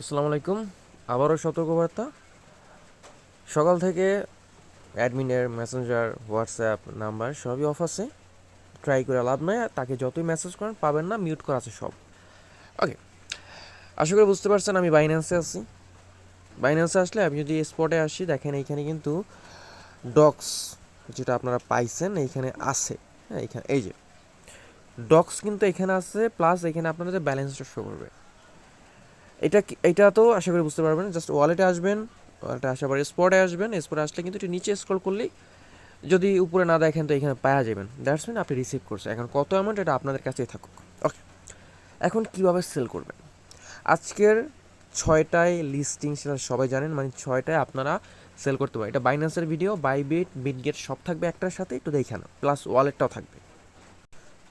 আসসালামু আলাইকুম। আবারও সতর্কবার্তা। সকাল থেকে অ্যাডমিনের মেসেঞ্জার, হোয়াটসঅ্যাপ নাম্বার সবই অফ আছে। ট্রাই করে লাভ আর তাকে যতই মেসেজ করেন, পাবেন না মিউট করা আছে সব। ওকে আশা করি বুঝতে পারছেন, আমি বাইন্যান্সে আছি। বাইন্যান্সে আসলে আমি যদি স্পটে আসি, দেখেন এইখানে কিন্তু ডক্স যেটা আপনারা পাইছেন, এইখানে আছে। হ্যাঁ এইখানে, এই যে। ডক্স কিন্তু এখানে আছে প্লাস এখানে আপনাদের ব্যালেন্সটা শো করবে। এটা এটা তো আশা করি বুঝতে পারবেন জাস্ট ওয়ালেটে আসবেন ওয়ালেটে আসার পরে স্পটে আসবেন স্পটে আসলে কিন্তু একটু নিচে স্ক্রল করলেই যদি উপরে না দেখেন তো এখানে পাওয়া যাবেন। দ্যাটস মিন আপনি রিসিভ করছেন। এখন কত অ্যামাউন্ট এটা আপনাদের কাছেই থাকুক। ওকে এখন কীভাবে সেল করবেন? আজকের ছয়টায় লিস্টিং সেটা সবাই জানেন মানে ছয়টায় আপনারা সেল করতে পারেন এটা বাইন্যান্সের ভিডিও বাইবিট বিটগেট সব থাকবে একটার সাথে, একটু দেখে না প্লাস ওয়ালেটটাও থাকবে।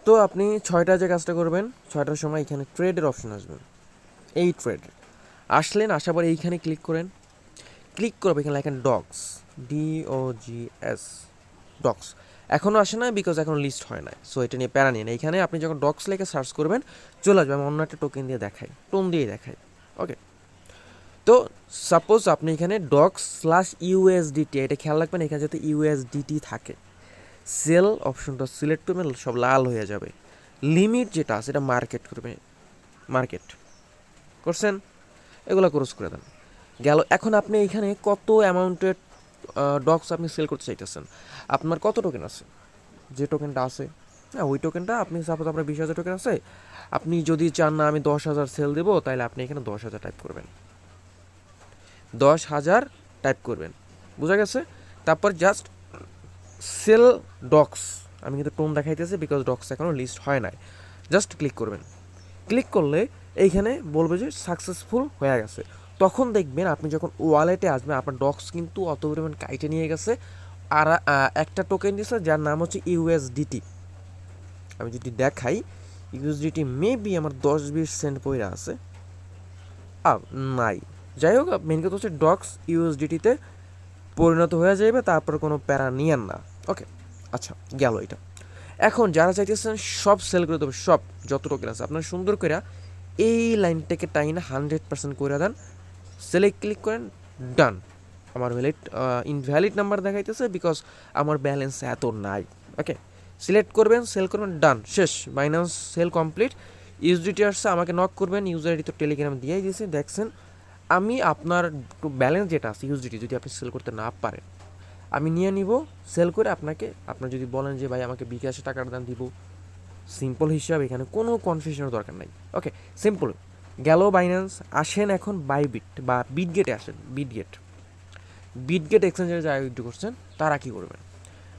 তো আপনি ছয়টায় যে কাজটা করবেন, ছয়টার সময় এখানে ট্রেডের অপশন আসবেন এই ট্রেড আসলেন, আসার পরে এইখানে ক্লিক করেন। ক্লিক করবে এখানে লেখেন ডগস ও জি এস ডগস এখনও আসে না বিকজ এখন লিস্ট হয় না সো এটা নিয়ে প্যারা নিয়ে এইখানে আপনি যখন ডগস লেখে সার্চ করবেন, চলে আসবে। আমি অন্য একটা টোকেন দিয়ে দেখাই টোন দিয়ে দেখাই। ওকে তো সাপোজ আপনি এখানে ডগস স্ল্যাশ ইউএসডিটি এটা খেয়াল রাখবেন, এখানে যাতে ইউএসডিটি থাকে। সেল অপশনটা সিলেক্ট করবেন, সব লাল হয়ে যাবে। লিমিট যেটা আছে, এটা মার্কেট করবে। মার্কেট করছেন, এগুলো ক্রস করে দেন। গেল, এখন আপনি এখানে কত অ্যামাউন্টের ডগস আপনি সেল করতে চাইতেছেন? আপনার কত টোকেন আছে? যে টোকেনটা আছে? হ্যাঁ ওই টোকেনটা আপনি সাপোজ আপনার বিশ হাজার টোকেন আছে, আপনি যদি চান না আমি দশ হাজার সেল দেবো তাহলে আপনি এখানে দশ হাজার টাইপ করবেন। দশ হাজার টাইপ করবেন। বুঝা গেছে? তারপর জাস্ট সেল ডক্স আমি কিন্তু টোন দেখাইতেছি বিকজ ডক্স এখনও লিস্ট হয় নাই। জাস্ট ক্লিক করবেন। ক্লিক করলে এইখানে বলবে যে সাকসেসফুল হয়ে গেছে। তখন দেখবেন আপনি যখন ওয়ালেটে আসবেন, আপনার ডক্স কিন্তু অত পরিমাণ কাইটে নিয়ে গেছে। আর একটা টোকেন দিয়েছে যার নাম হচ্ছে ইউএসডিটি আমি যদি দেখাই ইউএসডিটি মেবি আমার দশ বিশ সেন্ট পয়রা আছে। আ, নাই। যাই হোক মেন কথা হচ্ছে ডক্স ইউএসডিটিতে পরিণত হয়ে যাবে তারপর কোনো প্যারা নিয়েন না। ওকে আচ্ছা গেল এটা। এখন যারা চাইতেছেন সব সেল করে দেবে, সব, যত টোকেন আছে। আপনার সুন্দর করে এই লাইনটাকে টাইনা হান্ড্রেড পার্সেন্ট করে দেন। সেলে ক্লিক করেন ডান আমার ভ্যালিড ইনভ্যালিড নাম্বার দেখাইতেছে বিকজ আমার ব্যালেন্স এত নাই। ওকে সিলেক্ট করবেন সেল করবেন ডান শেষ। বাইন্যান্স সেল কমপ্লিট ইউজডিটি আসছে, আমাকে নক করবেন। ইউজার আইডি তো টেলিগ্রাম দিয়েই দিয়েছে, দেখছেন? আমি আপনার ব্যালেন্স যেটা আছে ইউজডিটি যদি আপনি সেল করতে না পারেন, আমি নিয়ে নিব সেল করে আপনাকে, আপনার যদি বলেন যে, ভাই, আমাকে বিকাশে টাকাটা দাম দিব। সিম্পল হিসাবে, এখানে কোনো কনফিউশনের দরকার নাই। ওকে সিম্পল গেল বাইন্যান্স আসেন এখন বাইবিট বা বিটগেটে আসেন বিটগেট বিটগেট এক্সচেঞ্জের যা আয়োজিত করছেন, তারা কী করবেন?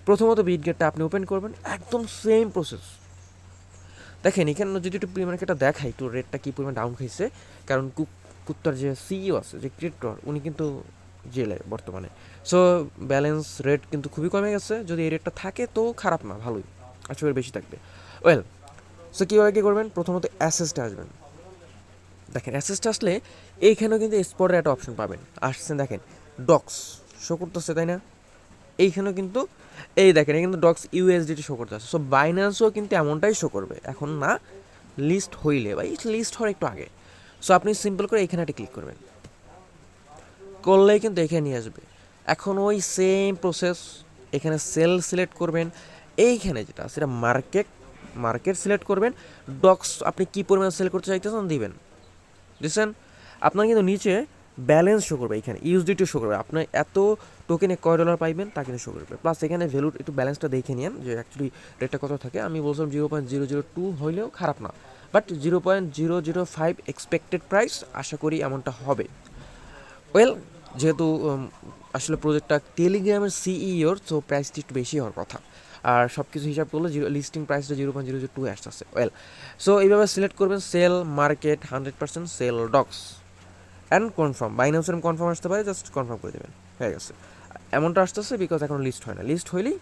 প্রথমত বিটগেটটা আপনি ওপেন করবেন, একদম সেম প্রসেস দেখেন, এখানে যদি একটু মার্কেটটা দেখাই, একটু রেটটা কী পরিমাণ ডাউন খাইছে, কারণ কুত্তার যে সিইও আছে, যে ক্রিয়েটর উনি কিন্তু জেলে বর্তমানে। সো ব্যালেন্স রেট কিন্তু খুবই কমে গেছে, যদি এই রেটটা থাকে তো খারাপ না, ভালোই, আশা বেশি থাকবে। ওয়েল সো কীভাবে কী করবেন? প্রথমত অ্যাসেসটা আসবেন। দেখেন অ্যাসেসটা আসলে এইখানেও কিন্তু স্পটের একটা অপশন পাবেন। আসছেন দেখেন ডক্স শো করতেছে, তাই না? এইখানেও কিন্তু, এই দেখেন কিন্তু ডক্স ইউএসডিটি শো করতে আছে সো বাইন্যান্সও কিন্তু এমনটাই শো করবে। এখন না লিস্ট হইলে বা লিস্ট হওয়ার একটু আগে। সো আপনি সিম্পল করে এখানে একটা ক্লিক করবেন। করলেই কিন্তু এখানে নিয়ে আসবে। এখন ওই সেম প্রসেস এখানে সেল সিলেক্ট করবেন। এইখানে যেটা সেটা মার্কেট মার্কেট সিলেক্ট করবেন, ডক্স আপনি কী পরিমাণ সেল করতে চাইতেছেন দিবেন। বুঝছেন আপনার কিন্তু নিচে ব্যালেন্স শো করবে এখানে ইউজডিটি শো করবে। আপনার এত টোকেনে কয় ডলার পাইবেন, তা কিন্তু শো করবে। প্লাস এখানে ভ্যালু একটু ব্যালেন্সটা দেখে নিন যে অ্যাকচুয়ালি রেটটা কত থাকে। আমি বলছিলাম zero point zero zero two হইলেও খারাপ না। But zero point zero zero five expected price আশা করি এমনটা হবে। ওয়েল যেহেতু আসলে প্রজেক্টটা টেলিগ্রামের সিইওর তো প্রাইসটি একটু বেশি হওয়ার কথা। আর সব কিছু হিসাব করলে জিরো লিস্টিং প্রাইসটা zero point zero zero two আসতেছে। ওয়েল সো এইভাবে সিলেক্ট করবেন sell market hundred percent sell DOGS and confirm বাইন্যান্সের confirm আসতে পারে জাস্ট কনফার্ম করে দেবেন। হয়ে গেছে। এমনটা আসতেছে বিকজ এখন লিস্ট হয় না। লিস্ট হইলেই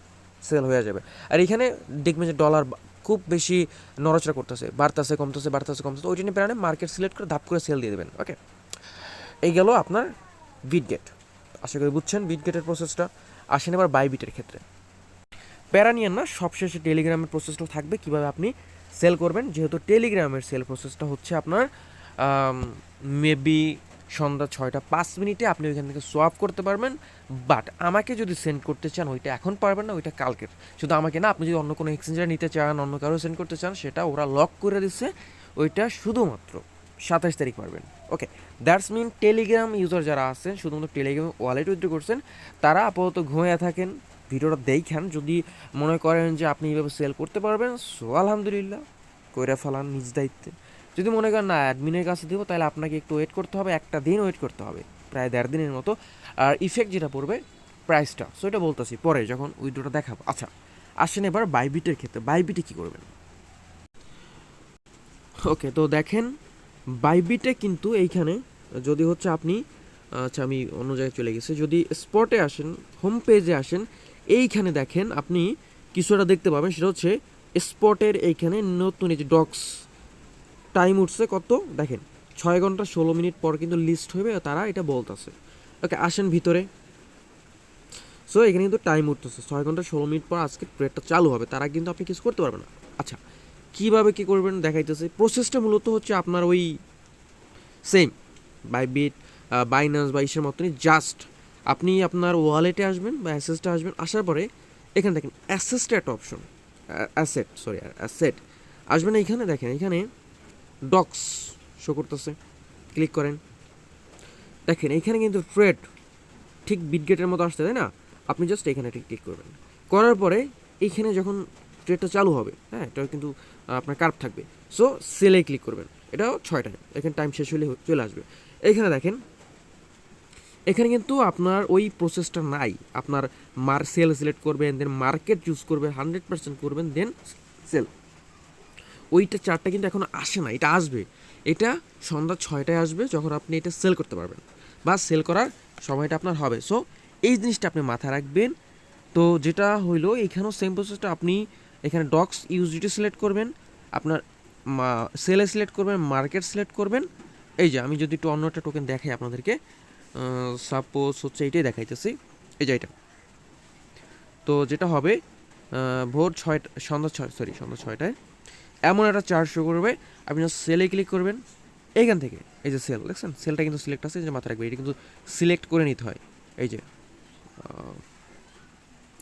সেল হয়ে যাবে। আর এখানে দেখবেন যে ডলার খুব বেশি নড়াচড়া করতেছে, বাড়তেছে, কমতেছে বাড়তেছে, কমতেছে। ওই জন্য প্রাণে মার্কেট সিলেক্ট করে ধাপ করে সেল দিয়ে দেবেন। ওকে এই গেল আপনার বিট গেট আশা করি বুঝছেন বিট গেটের প্রসেসটা আসেন এবার বাই বিটের ক্ষেত্রে। প্যারা নিয়েন না, সবশেষে টেলিগ্রামের প্রসেসটা থাকবে। কীভাবে আপনি সেল করবেন? যেহেতু টেলিগ্রামের সেল প্রসেসটা হচ্ছে আপনার মেবি সন্ধ্যা ছয়টা পাঁচ মিনিটে আপনি ওইখান থেকে সোয়াপ করতে পারবেন। বাট আমাকে যদি সেন্ড করতে চান, ওইটা এখন পারবেন না, ওইটা কালকের। শুধু আমাকে না, আপনি যদি অন্য কোনো এক্সচেঞ্জার নিতে চান, অন্য কারও সেন্ড করতে চান, সেটা ওরা লক করে দিচ্ছে ওইটা শুধুমাত্র সাতাশ তারিখ পারবেন। Okay that's mean Telegram user যারা আছেন, শুধুমাত্র টেলিগ্রাম ওয়ালেট উইথড্র করছেন, তারা আপাতত ঘুমিয়ে থাকেন। ভিডিওটা দেখেন, যদি মনে করেন যে আপনি এইভাবে সেল করতে পারবেন সো আলহামদুলিল্লাহ, কইরা ফেলান নিজ দায়িত্বে। যদি মনে করেন, না অ্যাডমিনের কাছে দেবো, তাহলে আপনাকে একটু ওয়েট করতে হবে, একটা দিন ওয়েট করতে হবে, প্রায় দেড় দিনের মতো। আর ইফেক্ট যেটা পড়বে প্রাইসটা সো এটা বলতেছি পরে যখন উইড্রোটা দেখাবো। আচ্ছা আসেন এবার বাইবিটের ক্ষেত্রে। বাইবিটে কী করবেন? ওকে তো দেখেন বাইবিটে কিন্তু এইখানে যদি হচ্ছে আপনি আচ্ছা আমি অন্য জায়গায় চলে গেছি। যদি স্পটে আসেন হোম পেজে আসেন এইখানে দেখেন আপনি কিছুটা দেখতে পাবেন, সেটা হচ্ছে স্পটের এইখানে নতুন এই যে ডক্স টাইম উঠছে কত? দেখেন, ছয় ঘণ্টা ষোলো মিনিট পর কিন্তু লিস্ট হবে তারা এটা বলতেছে। ওকে আসেন ভিতরে। সো এখানে কিন্তু টাইম উঠতেছে। ছয় ঘণ্টা ষোলো মিনিট পর আজকে ট্রেডটা চালু হবে, তারা কিন্তু আপনি কিছু করতে পারবেন না। আচ্ছা কীভাবে কী করবেন দেখাইতেছে। প্রসেসটা মূলত হচ্ছে আপনার ওই সেম বাই বাইবিট বাইনান্স বা ইসের মতনই জাস্ট আপনি আপনার ওয়ালেটে আসবেন বা অ্যাসেসটা আসবেন, আসার পরে এখানে দেখেন অ্যাসেসটা একটা অপশন অ্যাসেট সরি অ্যাসেট আসবেন এইখানে দেখেন, এখানে ডক্স শো করতেছে। ক্লিক করেন। দেখেন, এখানে কিন্তু ট্রেড ঠিক বিটগেটের মতো আসছে, তাই না? আপনি জাস্ট এখানে ক্লিক করবেন। করার পরে এইখানে যখন ট্রেডটা চালু হবে হ্যাঁ এটা কিন্তু আপনার কার্ভ থাকবে। সো সেলে ক্লিক করবেন। এটাও ছয়টায়, এখানে টাইম শেষ হলে চলে আসবে। এইখানে দেখেন এখানে কিন্তু আপনার ওই প্রসেসটা নাই। আপনার মার সেল সিলেক্ট করবেন দেন মার্কেট চুজ করবেন হান্ড্রেড পার্সেন্ট করবেন দেন সেল ওইটা চারটা কিন্তু এখন আসে না, এটা আসবে। এটা সন্ধ্যা ছয়টায় আসবে যখন আপনি এটা সেল করতে পারবেন বা সেল করার সময়টা আপনার হবে। সো এই জিনিসটা আপনি মাথায় রাখবেন। তো যেটা হইল, এখানেও সেম প্রসেসটা আপনি এখানে ডক্স ইউজিটি সিলেক্ট করবেন, আপনার সেলে সিলেক্ট করবেন মার্কেট সিলেক্ট করবেন। এই যে, আমি যদি একটু অন্য একটা টোকেন দেখাই আপনাদেরকে। সাপোজ হচ্ছে এইটাই দেখাইতেছি। এই যে এটা তো যেটা হবে ভোর ছয়টা সন্ধ্যা ছয় সরি সন্ধ্যা ছয়টায় এমন একটা চার্জ শো করবে। আপনি সেলে ক্লিক করবেন। এইখান থেকে, এই যে সেল দেখছেন? সেলটা কিন্তু সিলেক্ট আছে যে মাথায় রাখবে। এটা কিন্তু সিলেক্ট করে নিতে হয়। এই যে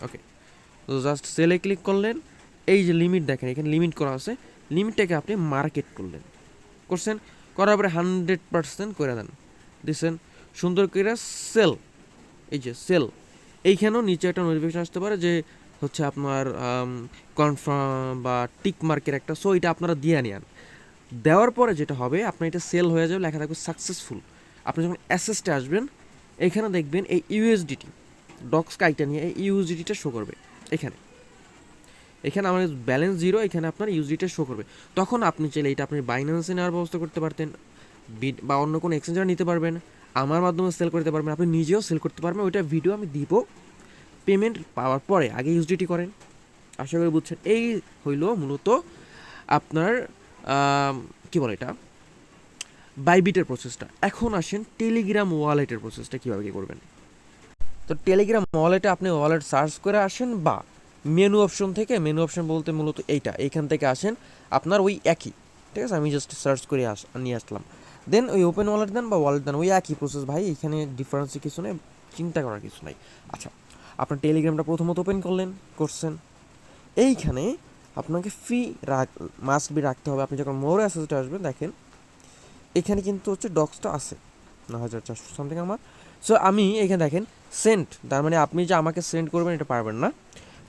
ওকে তো জাস্ট সেলে ক্লিক করলেন। এই যে লিমিট দেখেন, এখানে লিমিট করা আছে। লিমিটটাকে আপনি মার্কেট করলেন। করছেন? করার পরে হান্ড্রেড পার্সেন্ট করে দেন। দিচ্ছেন সুন্দর করে সেল, এই যে সেল, এইখানেও নিচে একটা নোটিফিকেশন আসতে পারে যে হচ্ছে আপনার কনফার্ম বা টিক মার্কের একটা সো এটা আপনারা দিয়ে নিয়ান দেওয়ার পরে যেটা হবে, আপনার এটা সেল হয়ে যাবে, লেখা থাকবে সাকসেসফুল আপনি যখন অ্যাসেসটে আসবেন, এখানে দেখবেন এই ইউএসডিটি ডক্স কাইটা নিয়ে এই ইউএসডিটিটা শো করবে, এখানে। এখানে আমার ব্যালেন্স জিরো এখানে আপনার ইউজিটা শো করবে। তখন আপনি চাইলে এটা আপনি বাইন্যান্সে নেওয়ার ব্যবস্থা করতে পারতেন বা অন্য কোনো এক্সচেঞ্জার নিতে পারবেন। আমার মাধ্যমে সেল করতে পারবেন, আপনি নিজেও সেল করতে পারবেন, ওইটা ভিডিও আমি দিব। পেমেন্ট পাওয়ার পরে, আগে ইউজিটি করেন। আশা করি বুঝছেন, এই হইল মূলত আপনার কী বলে এটা? বাইবিটের প্রসেসটা এখন আসেন টেলিগ্রাম ওয়ালেটের প্রসেসটা কীভাবে কী করবেন। তো টেলিগ্রাম ওয়ালেটে আপনি ওয়ালেট সার্চ করে আসেন বা মেনু অপশন থেকে মেনু অপশন বলতে মূলত এইটা। এইখান থেকে আসেন, আপনার ওই একই। ঠিক আছে? আমি জাস্ট সার্চ করে আস, নিয়ে আসলাম। দেন ওই ওপেন ওয়ালেট দেন বা ওয়ালেট দেন, ওই একই প্রসেস ভাই, এখানে ডিফারেন্স কিছু নেই, চিন্তা করার কিছু নাই। আচ্ছা আপনার টেলিগ্রামটা প্রথমত ওপেন করলেন, করছেন। এইখানে আপনাকে ফি রাখ মাস্ট বি রাখতে হবে। আপনি যখন মোর অ্যাসেসটা আসবেন, দেখেন, এখানে কিন্তু হচ্ছে ডক্সটা আছে ন হাজার চারশো সামথিং আমার। সো আমি এখানে দেখেন সেন্ট তার মানে আপনি যে আমাকে সেন্ড করবেন, এটা পারবেন না,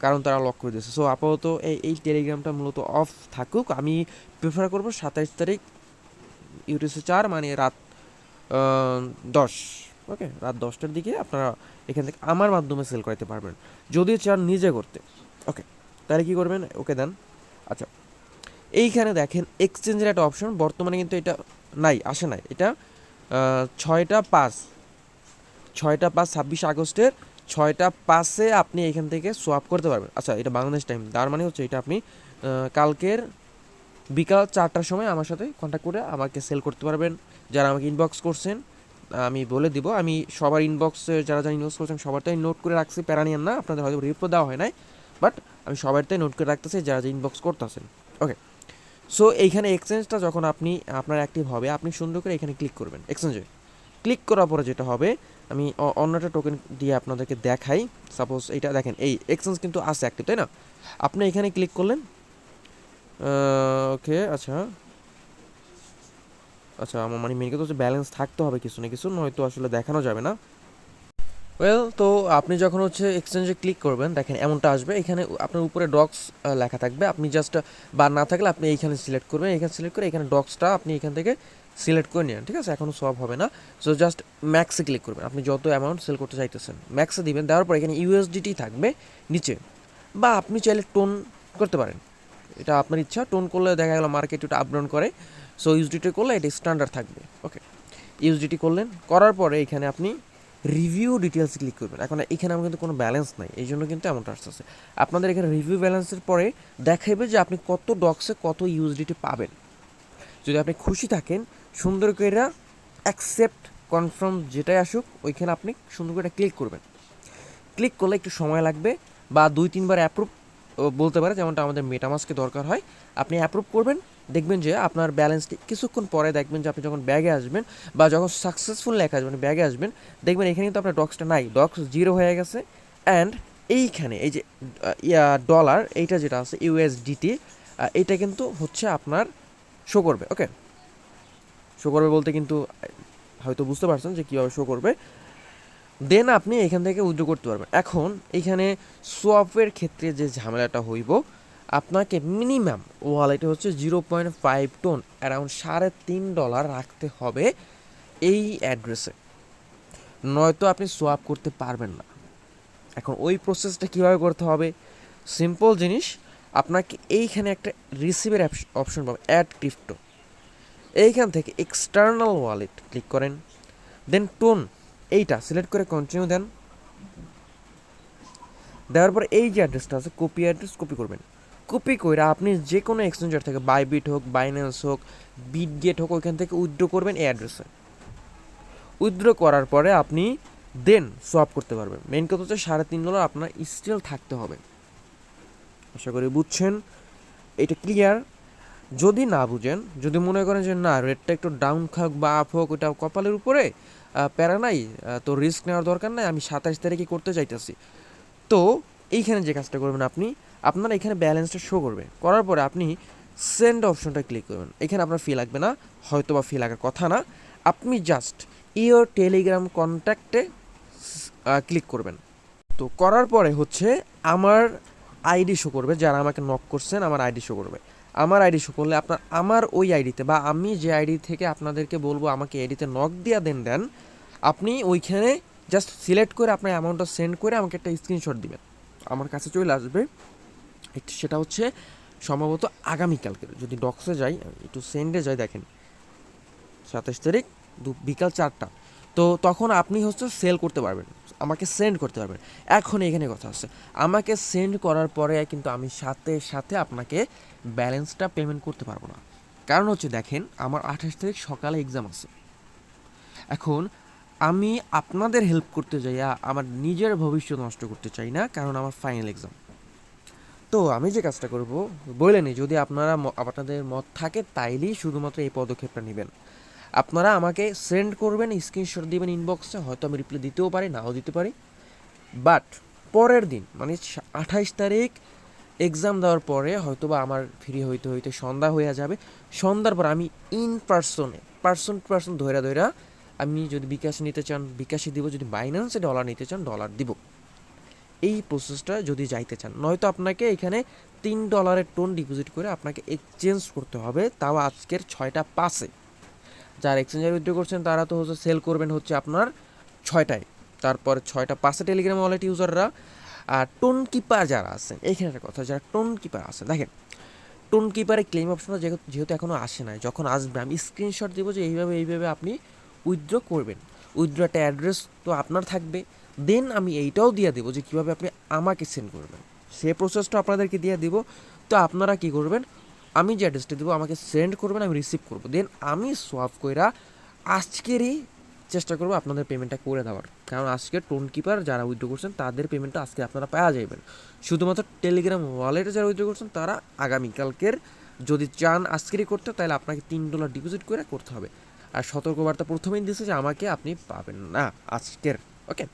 কারণ তারা লক করে দিয়েছে। সো আপাতত এই এই টেলিগ্রামটা মূলত অফ থাকুক। আমি প্রেফার করব সাতাইশ তারিখ ইউটিসি চার মানে রাত দশ। ওকে রাত দশটার দিকে আপনারা এখান থেকে আমার মাধ্যমে সেল করাতে পারবেন। যদি চান নিজে করতে। ওকে তাহলে কী করবেন? ওকে দেন। আচ্ছা এইখানে দেখেন এক্সচেঞ্জের একটা অপশন বর্তমানে কিন্তু এটা নাই, আসে নাই। এটা ছয়টা পাঁচ। ছয়টা পাঁচ ছাব্বিশ আগস্টের, ছয়টা পাঁচে আপনি এখান থেকে সোয়াপ করতে পারবেন। আচ্ছা এটা বাংলাদেশ টাইম তার মানে হচ্ছে এটা আপনি কালকের বিকাল চারটার সময় আমার সাথে কন্ট্যাক্ট করে আমাকে সেল করতে পারবেন। যারা আমাকে ইনবক্স করছেন, আমি বলে দিব। আমি সবার ইনবক্সে যারা যারা ইনবক্স করছেন, সবারটাই নোট করে রাখছি। প্যারানিয়ান না, আপনাদের হয়তো রিপ্লো দেওয়া হয় নাই। বাট আমি সবারটাই নোট করে রাখতেছি, যারা যে ইনবক্স করতেছেন। ওকে সো এইখানে এক্সচেঞ্জটা যখন আপনি, আপনার অ্যাক্টিভ হবে, আপনি সুন্দর করে এখানে ক্লিক করবেন। এক্সচেঞ্জে ক্লিক করার পরে যেটা হবে, আমি অন্য একটা টোকেন দিয়ে আপনাদেরকে দেখাই। সাপোজ এইটা দেখেন, এই এক্সচেঞ্জ কিন্তু আছে অ্যাক্টিভ তাই না? আপনি এখানে ক্লিক করলেন ওকে আচ্ছা। আচ্ছা আমার মানে মেনকে তো ব্যালেন্স থাকতে হবে কিছু না কিছু, নয়তো আসলে দেখানো যাবে না। ওয়েল তো আপনি যখন হচ্ছে এক্সচেঞ্জে ক্লিক করবেন, দেখেন এমনটা আসবে, এখানে আপনার উপরে ডক্স লেখা থাকবে। আপনি জাস্ট বা না থাকলে আপনি এইখানে সিলেক্ট করবেন এখানে সিলেক্ট করে এখানে ডক্সটা আপনি এখান থেকে সিলেক্ট করে নেন ঠিক আছে? এখনও সব হবে না। সো জাস্ট ম্যাক্সে ক্লিক করবেন। আপনি যত অ্যামাউন্ট সেল করতে চাইতেছেন ম্যাক্সে দিবেন। দেওয়ার পর এখানে ইউএসডিটি থাকবে, নিচে। বা আপনি চাইলে টোন করতে পারেন। এটা আপনার ইচ্ছা টোন করলে দেখা গেল মার্কেট একটু আপডাউন করে সো ইউএসডিটি করলে এটা স্ট্যান্ডার্ড থাকবে ওকে ইউএসডিটি করলেন, করার পরে এখানে আপনি রিভিউ ডিটেলস ক্লিক করবেন। এখন এখানে আমার কিন্তু কোনো ব্যালেন্স নাই, এই জন্য কিন্তু এমনটা আসতেছে। আপনাদের এখানে রিভিউ ব্যালেন্সের পরে দেখাবে যে আপনি কত ডক্সে কত ইউএসডিটি পাবেন। যদি আপনি খুশি থাকেন, সুন্দর করে অ্যাকসেপ্ট কনফার্ম যেটাই আসুক, ওইখানে আপনি সুন্দর করে ক্লিক করবেন। ক্লিক করলে একটু সময় লাগবে বা দুই, তিনবার অ্যাপ্রুভ বলতে পারে যেমনটা আমাদের মেটামাসকে দরকার হয়। আপনি অ্যাপ্রুভ করবেন, দেখবেন যে আপনার ব্যালেন্সটি কিছুক্ষণ পরে দেখবেন যে আপনি যখন ব্যাগে আসবেন বা যখন সাকসেসফুল লেখা আসবেন ব্যাগে আসবেন, দেখবেন এখানে কিন্তু আপনার ডক্সটা নাই। ডক্স জিরো হয়ে গেছে অ্যান্ড এইখানে এই যে ইয়া ডলার এইটা যেটা আছে ইউএসডিটি এটা কিন্তু হচ্ছে আপনার শো করবে ওকে শো করবে বলতে কিন্তু হয়তো বুঝতে পারছেন যে কীভাবে শো করবে। দেন আপনি এখান থেকে উইথড্র করতে পারবেন। এখন এখানে সোয়াপের ক্ষেত্রে যে ঝামেলাটা হইব, আপনাকে মিনিমাম ওয়ালেটে হচ্ছে zero point five TON around সাড়ে তিন ডলার রাখতে হবে এই অ্যাড্রেসে নয়তো আপনি সোয়াপ করতে পারবেন না। এখন ওই প্রসেসটা কীভাবে করতে হবে? সিম্পল জিনিস, আপনাকে এইখানে একটা রিসিভের অপশন পাবেন অ্যাড ক্রিপ্টো এইখান থেকে এক্সটার্নাল ওয়ালেট ক্লিক করেন। দেন টোন এইটা সিলেক্ট করে কন্টিনিউ দেন। দেওয়ার পর এই যে অ্যাড্রেসটা আছে কপি অ্যাড্রেস কপি করবেন। কপি করে আপনি যে কোনো এক্সচেঞ্জার থেকে বাইবিট হোক বাইন্যান্স হোক বিটগেট হোক, ওইখান থেকে উইথড্র করবেন এই অ্যাড্রেসে উইথড্র করার পরে আপনি দেন সোয়াপ করতে পারবেন। মেন কথা হচ্ছে সাড়ে তিন ডলার আপনার স্টিল থাকতে হবে। আশা করি বুঝছেন? এটা ক্লিয়ার যদি না বুঝেন, যদি মনে করেন যে না রেটটা একটু ডাউন খাক বা আপ হোক ওটা কপালের উপরে প্যারা নাই তো রিস্ক নেওয়ার দরকার নাই, আমি সাতাশ তারিখে করতে চাইতেছি তো এইখানে যে কাজটা করবেন আপনি, আপনার এখানে ব্যালেন্সটা শো করবে। করার পরে আপনি সেন্ড অপশনটা ক্লিক করবেন। এখানে আপনার ফি লাগবে না হয়তো বা ফি লাগার কথা না। আপনি জাস্ট ইওর টেলিগ্রাম কন্ট্যাক্টে ক্লিক করবেন। তো করার পরে হচ্ছে আমার আইডি শো করবে, যারা আমাকে নক করছেন, আমার আইডি শো করবে। আমার আইডি শো করলে আপনার, আমার ওই আইডিতে বা আমি যে আইডি থেকে আপনাদেরকে বলব, আমাকে আইডিতে নক দিয়া দেন দেন আপনি ওইখানে জাস্ট সিলেক্ট করে আপনার অ্যামাউন্টটা সেন্ড করে আমাকে একটা স্ক্রিনশট দিবেন। আমার কাছে চলে আসবে। একটু সেটা হচ্ছে সম্ভবত আগামীকালকে যদি ডক্সে যাই, একটু সেন্ডে যাই, দেখেন। সাতাশ তারিখ বিকাল চারটা। তো তখন আপনি হচ্ছে সেল করতে পারবেন। আমাকে সেন্ড করতে পারবেন। এখন এখানে কথা আছে আমাকে সেন্ড করার পরে কিন্তু আমি সাথে সাথে আপনাকে ব্যালেন্সটা পেমেন্ট করতে পারব না। কারণ হচ্ছে দেখেন, আমার আঠাশ তারিখ সকালে এক্সাম আছে। এখন আমি আপনাদের হেল্প করতে যাই আমার নিজের ভবিষ্যৎ নষ্ট করতে চাই না, কারণ আমার ফাইনাল এক্সাম তো আমি যে কাজটা করব বললেনি যদি আপনারা আপনাদের মত থাকে, তাইলেই শুধুমাত্র এই পদক্ষেপটা নেবেন। আপনারা আমাকে সেন্ড করবেন স্ক্রিনশট দিবেন ইনবক্সে হয়তো আমি রিপ্লাই দিতেও পারি, নাও দিতে পারি। বাট পরের দিন মানে আঠাইশ তারিখ এক্সাম দেওয়ার পরে হয়তো বা আমার ফ্রি হইতে হইতে সন্ধ্যা হয়ে যাবে। সন্ধ্যার পর আমি ইন পার্সনে পার্সন টু পার্সন ধৈরা ধৈরা আমি যদি বিকাশ নিতে চান বিকাশে দিব, যদি বাইন্যান্সে ডলার নিতে চান ডলার দিব। এই প্রসেসটা যদি যাইতে চান, নয়তো আপনাকে এখানে তিন ডলারের টোন ডিপোজিট করে আপনাকে এক্সচেঞ্জ করতে হবে, তাও আজকের ছয়টা পাঁচে। যারা এক্সচেঞ্জার উইথড্র করছেন, তারা তো হচ্ছে সেল করবেন হচ্ছে আপনার ছয়টায়। তারপর ছয়টা পাঁচে টেলিগ্রাম ওয়ালেট ইউজাররা আর টোন কিপার যারা আছেন, এইখানে একটা কথা, যারা টোন কিপার আছেন, দেখেন টোন কিপারের ক্লেম অপশনটা যেহেতু এখনও আসে নাই, যখন আসবে, আমি স্ক্রিনশট দেবো যে এইভাবে এইভাবে আপনি উইথড্র করবেন। উইথড্র একটা অ্যাড্রেস তো আপনার থাকবে দেন আমি এইটাও দিয়ে দেবো যে কীভাবে আপনি আমাকে সেন্ড করবেন। সে প্রসেসটা আপনাদেরকে দিয়ে দিব, তো আপনারা কি করবেন আমি যে অ্যাড্রেসটা দেবো, আমাকে সেন্ড করবেন, আমি রিসিভ করব। দেন আমি সোয়াপ কইরা আজকেরই চেষ্টা করব আপনাদের পেমেন্টটা করে দেওয়ার। কারণ আজকে টোন কিপার যারা উইথড্র করছেন, তাদের পেমেন্টটা আজকে আপনারা পাওয়া যাবেন শুধুমাত্র টেলিগ্রাম ওয়ালেটে যারা উইথড্র করছেন, তারা আগামীকালকের যদি চান আজকেরই করতে, তাহলে আপনাকে তিন ডলার ডিপোজিট করে করতে হবে। আর সতর্কবার্তা প্রথমেই দিচ্ছে যে, আমাকে আপনি পাবেন না আজকের। ওকে